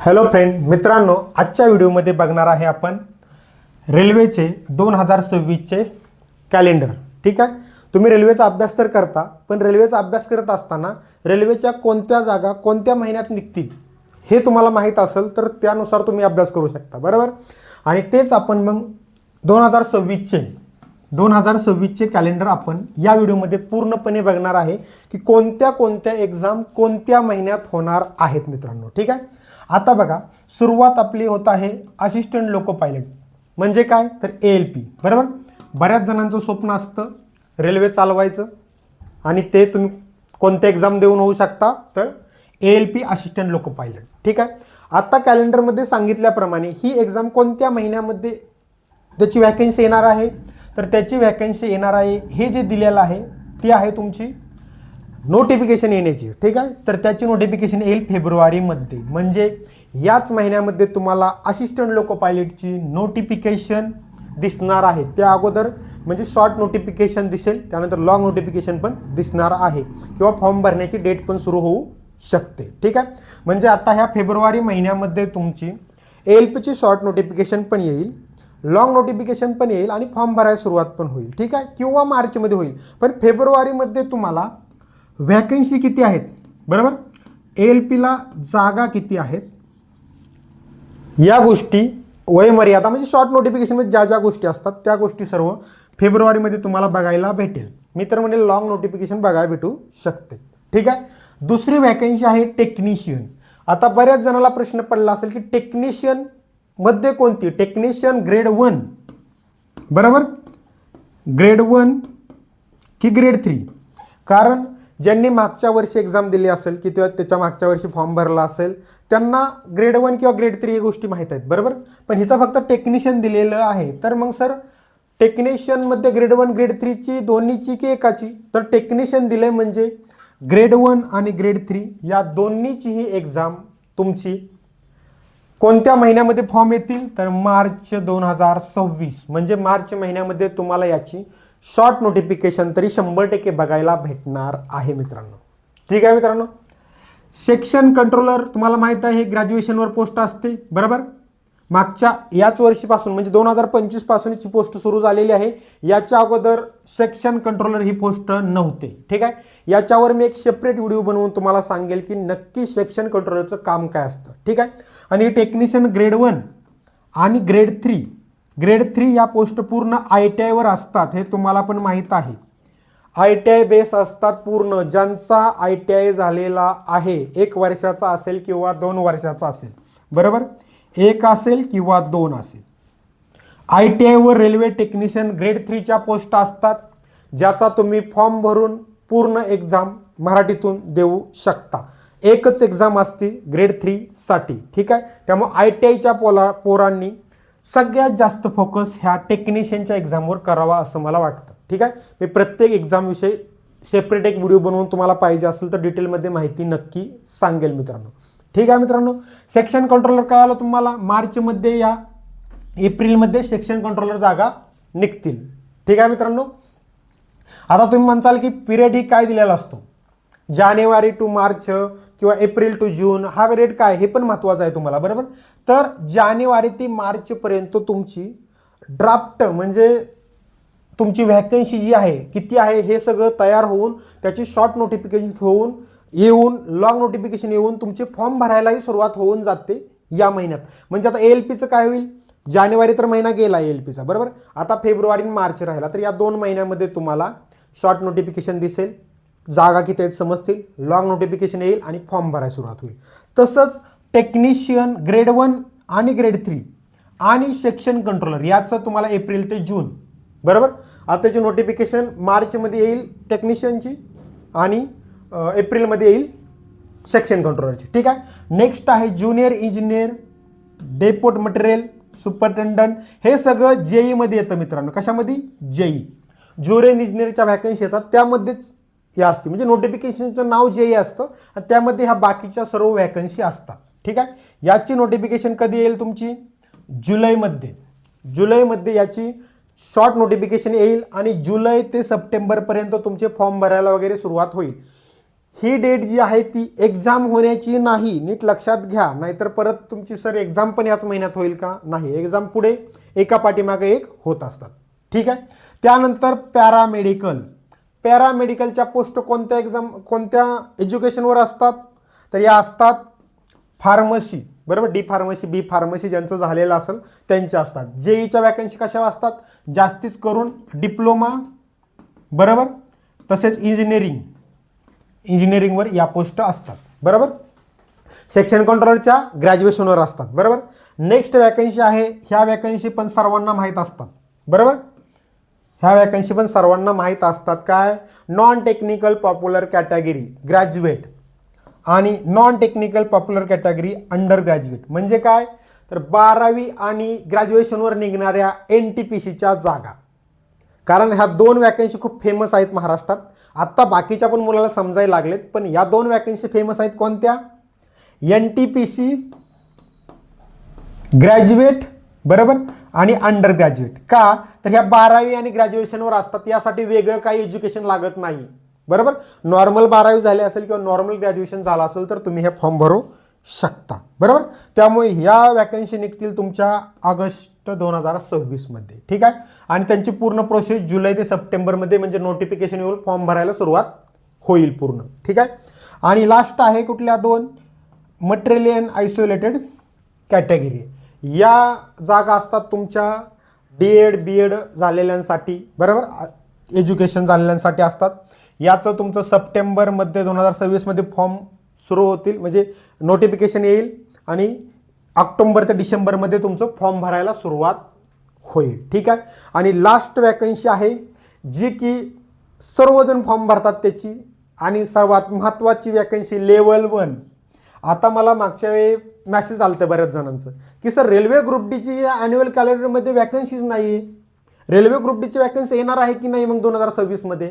Hello friend मित्रांनो आजच्या व्हिडिओमध्ये बघणार आहे आपण रेल्वेचे दोन हजार सव्वीसचे कॅलेंडर ठीक आहे? तुम्ही रेल्वेचा अभ्यास तर करता पण रेल्वेचा अभ्यास करत असताना रेल्वेच्या कोणत्या जागा कोणत्या महिन्यात निघतील हे तुम्हाला माहीत असेल तर त्यानुसार तुम्ही अभ्यास करू शकता. बरोबर? आणि तेच आपण मग दोन हजार सव्वीसचे दोन हजार सव्वीसचे कॅलेंडर आपण या व्हिडिओमध्ये पूर्णपणे बघणार आहे की कोणत्या कोणत्या एक्झाम कोणत्या महिन्यात होणार आहेत मित्रांनो. ठीक आहे? आता बघा सुरुवात आपली होत आहे असिस्टंट लोको पायलट म्हणजे काय? तर ए एल पी बरोबर? बऱ्याच जणांचं स्वप्न असतं रेल्वे चालवायचं. आणि ते तुम्ही कोणत्या एक्झाम देऊन होऊ शकता? तर A L P assistant loco pilot ठीक आहे? आत्ता कॅलेंडरमध्ये सांगितल्याप्रमाणे ही एक्झाम कोणत्या महिन्यामध्ये त्याची व्हॅकन्सी येणार आहे? तर त्याची व्हॅकन्सी येणार आहे हे जे दिलेलं आहे ती आहे तुमची नोटिफिकेशन येण्याची. ठीक आहे? तर त्याची नोटिफिकेशन येईल फेब्रुवारीमध्ये. म्हणजे याच महिन्यामध्ये तुम्हाला असिस्टंट लोको पायलटची नोटिफिकेशन दिसणार आहे. त्या अगोदर म्हणजे शॉर्ट नोटिफिकेशन दिसेल त्यानंतर लॉंग नोटिफिकेशन पण दिसणार आहे. किंवा फॉर्म भरण्याची डेट पण सुरू होऊ शकते. ठीक आहे? म्हणजे आता ह्या फेब्रुवारी महिन्यामध्ये तुमची एल्पची एल पीची शॉर्ट नोटिफिकेशन पण येईल लॉंग नोटिफिकेशन पण येईल आणि फॉर्म भरायला सुरुवात पण होईल. ठीक आहे? किंवा मार्चमध्ये होईल. पण फेब्रुवारीमध्ये तुम्हाला व्हॅकन्सी किती आहेत? बरोबर? एल पीला जागा किती आहेत? या गोष्टी वयमर्यादा म्हणजे शॉर्ट नोटिफिकेशनमध्ये ज्या ज्या गोष्टी असतात त्या गोष्टी सर्व फेब्रुवारीमध्ये तुम्हाला बघायला भेटेल. मी तर म्हणजे लॉंग नोटिफिकेशन बघायला भेटू शकते. ठीक आहे? दुसरी व्हॅकन्सी आहे टेक्निशियन आता बऱ्याच जणाला प्रश्न पडला असेल की टेक्निशियनमध्ये कोणती? टेक्निशियन ग्रेड वन बरोबर? ग्रेड वन की ग्रेड थ्री कारण ज्यांनी मागच्या वर्षी एक्झाम दिली असेल की त्या त्याच्या मागच्या वर्षी फॉर्म भरला असेल त्यांना ग्रेड वन किंवा ग्रेड थ्री ही गोष्टी माहीत आहेत बरोबर? पण इथं फक्त टेक्निशियन दिलेलं आहे. तर मग सर टेक्निशियनमध्ये ग्रेड वन ग्रेड थ्रीची दोन्हीची की एकाची? तर टेक्निशियन दिले म्हणजे ग्रेड वन आणि ग्रेड थ्री या दोन्हीचीही एक्झाम तुमची कोणत्या महिन्यामध्ये फॉर्म येतील? तर मार्च दोन हजार सव्वीस. म्हणजे मार्च महिन्यामध्ये तुम्हाला याची शॉर्ट नोटिफिकेशन तरी शंभर टक्के बघायला भेटणार आहे मित्रांनो. ठीक आहे मित्रांनो? सेक्शन कंट्रोलर तुम्हाला माहीत आहे हे ग्रॅज्युएशनवर पोस्ट असते बरोबर? मागच्या याच वर्षीपासून म्हणजे दोन हजार पंचवीस पासूनची पोस्ट सुरू झालेली आहे. याच्या अगोदर सेक्शन कंट्रोलर ही पोस्ट नव्हते. ठीक आहे? याच्यावर मी एक सेपरेट व्हिडिओ बनवून तुम्हाला सांगेल की नक्की सेक्शन कंट्रोलरचं काम काय असतं. ठीक आहे? आणि टेक्निशियन ग्रेड वन आणि ग्रेड थ्री ग्रेड थ्री या पोस्ट पूर्ण आय टी आयवर असतात हे तुम्हाला पण माहीत आहे. आय टी आय बेस असतात पूर्ण ज्यांचा आय टी आय झालेला आहे एक वर्षाचा असेल किंवा दोन वर्षाचा असेल. बरोबर? एक असेल किंवा दोन असेल. आय टी आयवर रेल्वे टेक्निशियन ग्रेड थ्रीच्या पोस्ट असतात ज्याचा तुम्ही फॉर्म भरून पूर्ण एक्झाम मराठीतून देऊ शकता. एकच एक्झाम असते ग्रेड थ्रीसाठी ठीक आहे? त्यामुळे आय टी आयच्या पोला पोरांनी सगळ्यात जास्त फोकस ह्या टेक्निशियनच्या एक्झामवर करावा असं मला वाटतं. ठीक आहे? मी प्रत्येक एक्झामविषयी सेपरेट एक व्हिडिओ बनवून तुम्हाला पाहिजे असेल तर डिटेलमध्ये माहिती नक्की सांगेल मित्रांनो. ठीक आहे मित्रांनो? सेक्शन कंट्रोलर काय आलं तुम्हाला मार्चमध्ये या एप्रिलमध्ये सेक्शन कंट्रोलर जागा निघतील. ठीक आहे मित्रांनो? आता तुम्ही म्हणसाल की पिरियड ही काय दिलेला असतो? जानेवारी टू मार्च किंवा एप्रिल टू जून हा पिरियड काय हे पण महत्त्वाचं आहे तुम्हाला बरोबर? तर जानेवारी ते मार्चपर्यंत तुमची ड्राफ्ट म्हणजे तुमची व्हॅकन्सी जी आहे किती आहे हे सगळं तयार होऊन त्याची शॉर्ट नोटिफिकेशन होऊन येऊन लॉंग नोटिफिकेशन येऊन तुमचे फॉर्म भरायलाही सुरुवात होऊन जाते या महिन्यात. म्हणजे आता एल पीचं काय होईल? जानेवारी तर महिना गेला एल पीचा बरोबर? आता फेब्रुवारी आणि मार्च राहिला तर या दोन महिन्यामध्ये तुम्हाला शॉर्ट नोटिफिकेशन दिसेल. जागा किती आहेत समजतील लॉंग नोटिफिकेशन येईल आणि फॉर्म भरायला सुरुवात होईल. तसंच टेक्निशियन ग्रेड वन आणि ग्रेड थ्री आणि सेक्शन कंट्रोलर याचं तुम्हाला एप्रिल ते जून बरोबर? आता नोटिफिकेशन मार्चमध्ये येईल टेक्निशियनची आणि एप्रिलमध्ये येईल सेक्शन कंट्रोलरची ठीक आहे? नेक्स्ट आहे junior engineer depot material superintendent हे सगळं जेईमध्ये येतं मित्रांनो. कशामध्ये? जेई. ज्युनियर इंजिनियरच्या व्हॅकन्सी येतात. त्यामध्येच या असते. म्हणजे नोटिफिकेशनचं नाव जे असतं आणि त्यामध्ये ह्या बाकीच्या सर्व व्हॅकन्सी असतात. ठीक आहे? याची नोटिफिकेशन कधी येईल तुमची? जुलैमध्ये. जुलैमध्ये याची शॉर्ट नोटिफिकेशन येईल आणि जुलै ते सप्टेंबरपर्यंत तुमचे फॉर्म भरायला वगैरे सुरुवात होईल. ही डेट जी आहे ती एक्झाम होण्याची नाही नीट लक्षात घ्या. नाहीतर परत तुमची सर एक्झाम पण याच महिन्यात होईल का? नाही. एक्झाम पुढे एका पाठीमागे एक होत असतात. ठीक आहे? त्यानंतर पॅरामेडिकल पॅरामेडिकलच्या पोस्ट कोणत्या एक्झाम कोणत्या एज्युकेशनवर असतात? तर या असतात फार्मसी बरोबर? डी फार्मसी बी फार्मसी ज्यांचं झालेलं असेल त्यांच्या असतात. जेईच्या वॅकन्सी कशा असतात? जास्तीच करून डिप्लोमा बरोबर? तसेच इंजिनिअरिंग इंजिनिअरिंगवर या पोस्ट असतात. बरोबर? सेक्शन कंट्रोलरच्या ग्रॅज्युएशनवर असतात. बरोबर? नेक्स्ट वॅकन्सी आहे. ह्या वॅकन्सी पण सर्वांना माहीत असतात. बरोबर? ह्या वॅकन्सी पण सर्वांना माहीत असतात. काय? Non technical popular category graduate आणि non technical popular category under graduate म्हणजे काय? तर बारावी आणि ग्रॅज्युएशनवर निघणाऱ्या एन टी पी सीच्या जागा. कारण ह्या दोन वॅकन्सी खूप फेमस आहेत महाराष्ट्रात. आत्ता बाकीच्या पण मुलाला समजायला लागलेत पण या दोन वॅकन्सी फेमस आहेत कोणत्या? N T P C graduate बरोबर? आणि अंडर ग्रॅज्युएट का? तर ह्या बारावी आणि ग्रॅज्युएशनवर असतात. यासाठी वेगळं काही एज्युकेशन लागत नाही. बरोबर? नॉर्मल बारावी झाली असेल किंवा नॉर्मल ग्रॅज्युएशन झालं असेल तर तुम्ही हे फॉर्म भरू शकता. बरोबर? त्यामुळे ह्या वॅकन्सी निघतील तुमच्या ऑगस्ट दोन हजार सव्वीसमध्ये ठीक आहे? आणि त्यांची पूर्ण प्रोसेस जुलै ते सप्टेंबरमध्ये म्हणजे नोटिफिकेशन येऊन फॉर्म भरायला सुरुवात होईल पूर्ण. ठीक आहे? आणि लास्ट आहे कुठल्या दोन? मटेरियल आयसोलेटेड कॅटेगरी या जागा असतात तुमच्या डी एड बी एड झालेल्यांसाठी बरोबर? एज्युकेशन झालेल्यांसाठी असतात. याचं तुमचं सप्टेंबरमध्ये दोन हजार सव्वीसमध्ये फॉर्म सुरू होतील. म्हणजे नोटिफिकेशन येईल आणि ऑक्टोंबर ते डिसेंबरमध्ये तुमचं फॉर्म भरायला सुरुवात होईल. ठीक आहे? आणि लास्ट वॅकन्सी आहे जी की सर्वजण फॉर्म भरतात त्याची. आणि सर्वात महत्त्वाची वॅकन्सी लेवल वन आता मला मागच्या वेळी मॅसेज आलं बऱ्याच जणांचं की सर रेल्वे ग्रुप डीची अॅन्युअल ॲन्युअल कॅलेंडरमध्ये वॅकन्सीज नाही आहे रेल्वे ग्रुप डीची वॅकन्सी येणार आहे की नाही मग दोन हजार सव्वीसमध्ये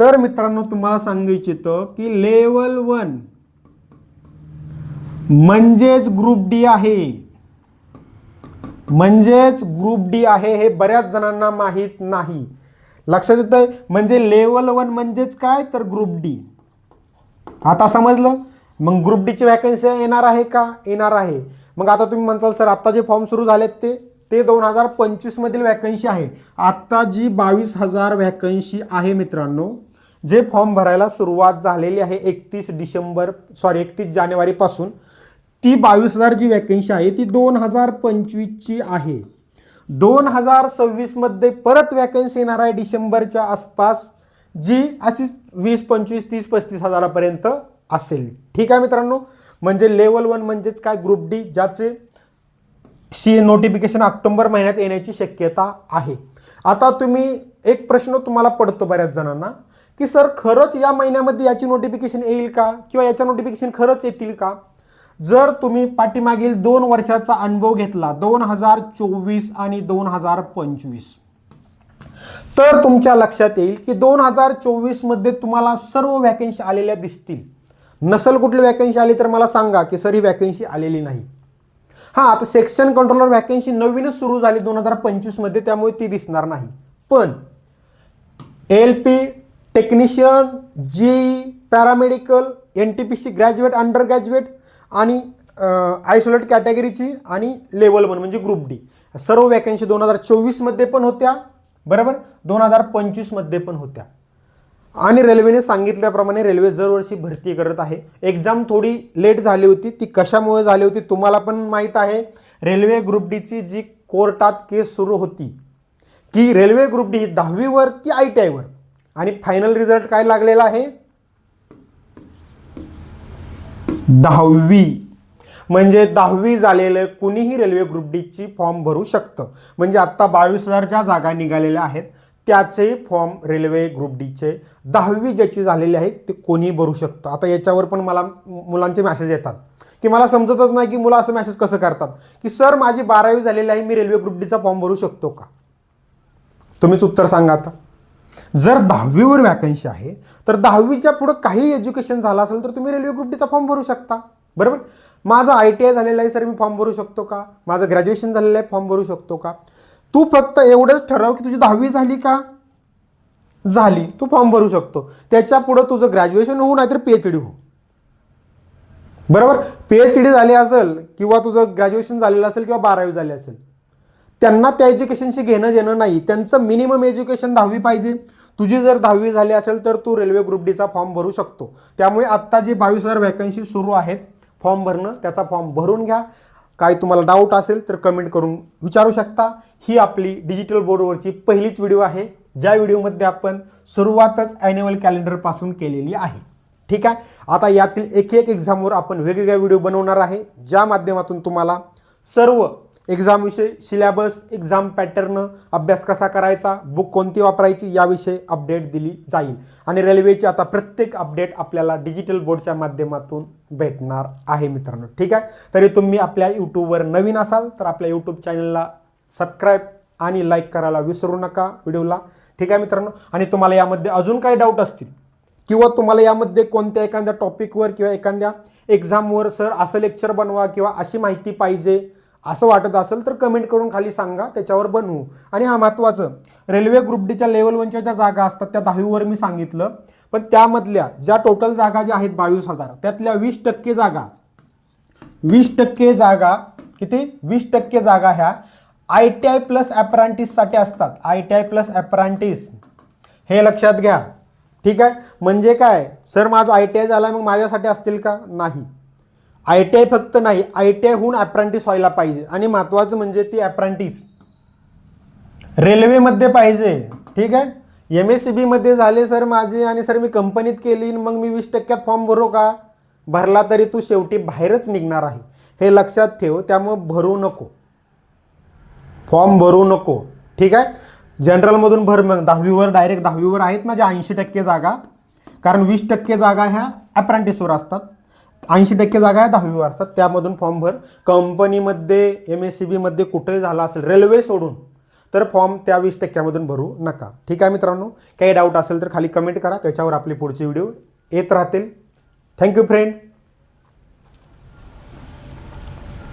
तर मित्रांनो तुम्हाला सांगू इच्छितो की लेवल वन म्हणजेच ग्रुप डी आहे. म्हणजेच ग्रुप डी आहे हे बऱ्याच जणांना माहीत नाही. लक्षात येतंय? म्हणजे लेवल वन म्हणजेच काय? तर ग्रुप डी आता समजलं? मग ग्रुप डीची वॅकन्सी येणार आहे का? येणार आहे. मग आता तुम्ही म्हणसाल सर आत्ता जे फॉर्म सुरू झालेत ते ते दोन हजार पंचवीसमधील वॅकन्सी आहे आत्ता जी बावीस हजार व्हॅकन्सी आहे मित्रांनो जे फॉर्म भरायला सुरुवात झालेली आहे एकतीस डिसेंबर सॉरी एकतीस जानेवारीपासून ती बावीस हजार जी वॅकन्सी आहे ती दोन हजार पंचवीसची आहे. दोन हजार सव्वीसमध्ये परत वॅकन्सी येणार आहे डिसेंबरच्या आसपास जी अशी वीस पंचवीस तीस पस्तीस हजारापर्यंत असेल. ठीक आहे मित्रांनो? म्हणजे लेवल वन म्हणजेच काय? ग्रुप डी ज्याचे सी नोटिफिकेशन ऑक्टोबर महिन्यात येण्याची शक्यता आहे. आता तुम्ही एक प्रश्न तुम्हाला पडतो बऱ्याच जणांना की सर खरंच या महिन्यामध्ये याची नोटिफिकेशन येईल का? किंवा याच्या नोटिफिकेशन खरंच येतील का? जर तुम्ही पाठीमागील दोन वर्षाचा अनुभव घेतला दोन हजार चोवीस आणि दोन हजार पंचवीस तर तुमच्या लक्षात येईल की दोन हजार चोवीसमध्ये तुम्हाला सर्व वॅकन्सी आलेल्या दिसतील. नसल कुठली वॅकन्सी आली तर मला सांगा की सर ही वॅकन्सी आलेली नाही. हां आता सेक्शन कंट्रोलर वॅकन्सी नवीनच सुरू झाली दोन हजार पंचवीसमध्ये त्यामुळे ती दिसणार नाही. पण एल पी टेक्निशियन जी paramedical N T P C graduate under graduate आणि आयसोलेट कॅटेगरीची आणि लेवल वन म्हणजे ग्रुप डी सर्व वॅकन्सी दोन हजार चोवीसमध्ये पण होत्या बरोबर? दोन हजार पंचवीसमध्ये पण होत्या. आणि रेल्वेने सांगितल्याप्रमाणे रेल्वे दरवर्षी भरती करत आहे. एक्झाम थोडी लेट झाली होती. ती कशामुळे झाली होती तुम्हाला पण माहीत आहे. रेल्वे ग्रुप डीची जी कोर्टात केस सुरू होती की रेल्वे ग्रुप डी ही दहावीवर की आय टी आयवर आणि फायनल रिझल्ट काय लागलेला आहे? दहावी. म्हणजे दहावी झालेलं कुणीही रेल्वे ग्रुप डीची फॉर्म भरू शकतं. म्हणजे आत्ता बावीस हजारच्या जागा निघालेल्या आहेत. त्याचे फॉर्म रेल्वे ग्रुप डीचे दहावी ज्याची झालेली आहे ते कोणी भरू शकतं. आता याच्यावर पण मला मुलांचे मॅसेज येतात. की मला समजतच नाही की मुलं असं मॅसेज कसं करतात. की सर माझी बारावी झालेली आहे मी रेल्वे ग्रुप डीचा फॉर्म भरू शकतो का? तुम्हीच उत्तर सांगा आता. जर दहावीवर वॅकन्सी आहे तर दहावीच्या पुढं काही एज्युकेशन झालं असेल तर तुम्ही रेल्वे ग्रुप डीचा फॉर्म भरू शकता. बरोबर? माझं आय टी आय झालेलं आहे सर मी फॉर्म भरू शकतो का? माझं ग्रॅज्युएशन झालेलं आहे फॉर्म भरू शकतो का? तू फक्त एवढंच ठरव की तुझी दहावी झाली का? झाली. तू फॉर्म भरू शकतो. त्याच्या पुढं तुझं ग्रॅज्युएशन होऊ नाहीतर पी एच डी हो बरोबर? पी एच डी झाली असेल किंवा तुझं ग्रॅज्युएशन झालेलं असेल किंवा बारावी झाली असेल त्यांना त्या एज्युकेशनशी घेणं देणं नाही. त्यांचं मिनिमम एज्युकेशन दहावी पाहिजे. तुझी जर दहावी झाली असेल तर तू रेल्वे ग्रुप डीचा फॉर्म भरू शकतो. त्यामुळे आत्ता जी बावीस हजार वॅकन्सी सुरू आहेत फॉर्म भरणं त्याचा फॉर्म भरून घ्या. काय तुम्हाला डाऊट असेल तर कमेंट करून विचारू शकता. ही आपली डिजिटल बोर्डवरची पहिलीच व्हिडिओ आहे ज्या व्हिडिओमध्ये आपण सुरुवातच ॲन्युअल कॅलेंडरपासून केलेली आहे. ठीक आहे? आता यातील एक एक एक्झामवर आपण वेगवेगळ्या व्हिडिओ बनवणार आहे ज्या माध्यमातून तुम्हाला सर्व एक्झामविषयी सिलॅबस एक्झाम पॅटर्न अभ्यास कसा करायचा बुक कोणती वापरायची याविषयी अपडेट दिली जाईल. आणि रेल्वेची आता प्रत्येक अपडेट आपल्याला डिजिटल बोर्डच्या माध्यमातून भेटणार आहे मित्रांनो. ठीक आहे? तरी तुम्ही आपल्या यूट्यूबवर नवीन असाल तर आपल्या यूट्यूब चॅनलला सबस्क्राईब आणि लाईक करायला विसरू नका व्हिडिओला. ठीक आहे मित्रांनो? आणि तुम्हाला यामध्ये अजून काही डाऊट असतील किंवा तुम्हाला यामध्ये कोणत्या एखाद्या टॉपिकवर किंवा एखाद्या एक्झामवर सर असं लेक्चर बनवा किंवा अशी माहिती पाहिजे असं वाटत असेल तर कमेंट करून खाली सांगा त्याच्यावर बनवू. आणि हा महत्त्वाचं रेल्वे ग्रुप डीच्या लेवल वनच्या ज्या जागा असतात त्या दहावीवर मी सांगितलं. पण त्यामधल्या ज्या टोटल जागा ज्या आहेत बावीस हजार त्यातल्या वीस टक्के जागा वीस टक्के जागा किती? वीस टक्के जागा ह्या आय टी आय प्लस ॲप्रांटिससाठी असतात. I T I plus apprentice हे लक्षात घ्या. ठीक आहे? म्हणजे काय? सर माझं आय टी आय झालं मग माझ्यासाठी असतील का? नाही. आय टी आय फक्त नाही आय टी आयहून ॲप्रांटिस व्हायला पाहिजे. आणि महत्त्वाचं म्हणजे ती ॲप्रांटिस रेल्वेमध्ये पाहिजे. ठीक आहे? एम एस सी बीमध्ये झाले सर माझे आणि सर मी कंपनीत केली मग मी वीस टक्क्यात फॉर्म भरू का? भरला तरी तू शेवटी बाहेरच निघणार आहे. हे लक्षात ठेव त्यामुळं भरू नको. फॉर्म भरू नको. ठीक आहे? जनरलमधून भर मग. दहावीवर डायरेक्ट दहावीवर आहेत ना ज्या ऐंशी टक्के जागा. कारण वीस टक्के जागा ह्या अप्रेंटिसवर असतात. ऐंशी टक्के जागा आहे दहावी वारसात त्यामधून फॉर्म भर. कंपनीमध्ये एम एस सी बीमध्ये कुठेही झाला असेल रेल्वे सोडून तर फॉर्म त्या वीस टक्क्यामधून भरू नका. ठीक आहे मित्रांनो? काही डाऊट असेल तर खाली कमेंट करा. त्याच्यावर आपली पुढचे व्हिडिओ येत राहतील. Thank you friend